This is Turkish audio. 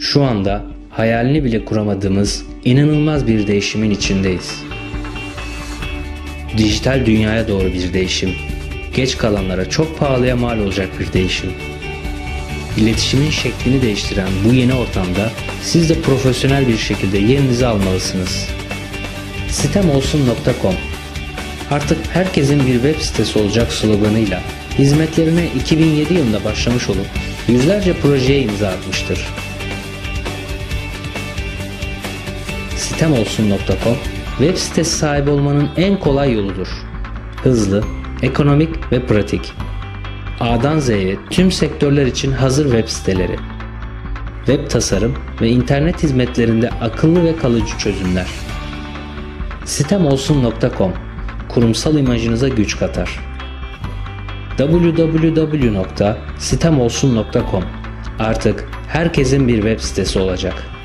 Şu anda hayalini bile kuramadığımız inanılmaz bir değişimin içindeyiz. Dijital dünyaya doğru bir değişim. Geç kalanlara çok pahalıya mal olacak bir değişim. İletişimin şeklini değiştiren bu yeni ortamda siz de profesyonel bir şekilde yerinizi almalısınız. Sitemolsun.com Artık herkesin bir web sitesi olacak sloganıyla hizmetlerine 2007 yılında başlamış olup yüzlerce projeye imza atmıştır. Sitemolsun.com web sitesi sahibi olmanın en kolay yoludur. Hızlı, ekonomik ve pratik. A'dan Z'ye tüm sektörler için hazır web siteleri. Web tasarım ve internet hizmetlerinde akıllı ve kalıcı çözümler. Sitemolsun.com kurumsal imajınıza güç katar. www.sitemolsun.com artık herkesin bir web sitesi olacak.